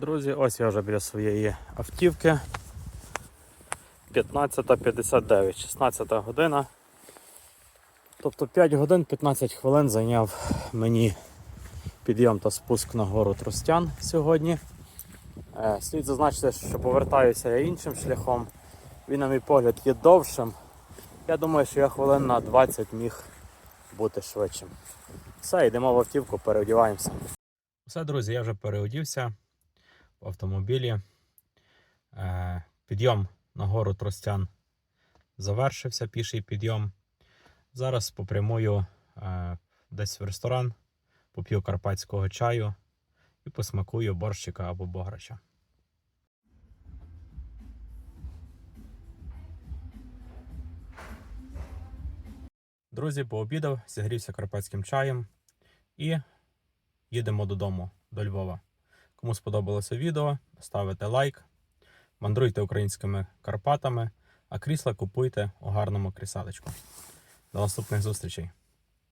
Друзі, ось я вже біля своєї автівки. 15.59, 16 година. Тобто 5 годин 15 хвилин зайняв мені підйом та спуск на гору Тростян сьогодні. Е, Слід зазначити, що повертаюся я іншим шляхом. Він, на мій погляд, є довшим. Я думаю, що я хвилин на 20 міг бути швидшим. Все, йдемо в автівку, переодіваємося. Все, друзі, я вже переодівся автомобілі. Е, Підйом на гору Тростян завершився, піший підйом. Зараз попрямую е, десь в ресторан, поп'ю карпатського чаю і посмакую борщика або бограча. Друзі, пообідав, зігрівся карпатським чаєм і їдемо додому до Львова. Кому сподобалося відео, ставите лайк, мандруйте українськими Карпатами, а крісла купуйте у гарному крісалечку. До наступних зустрічей!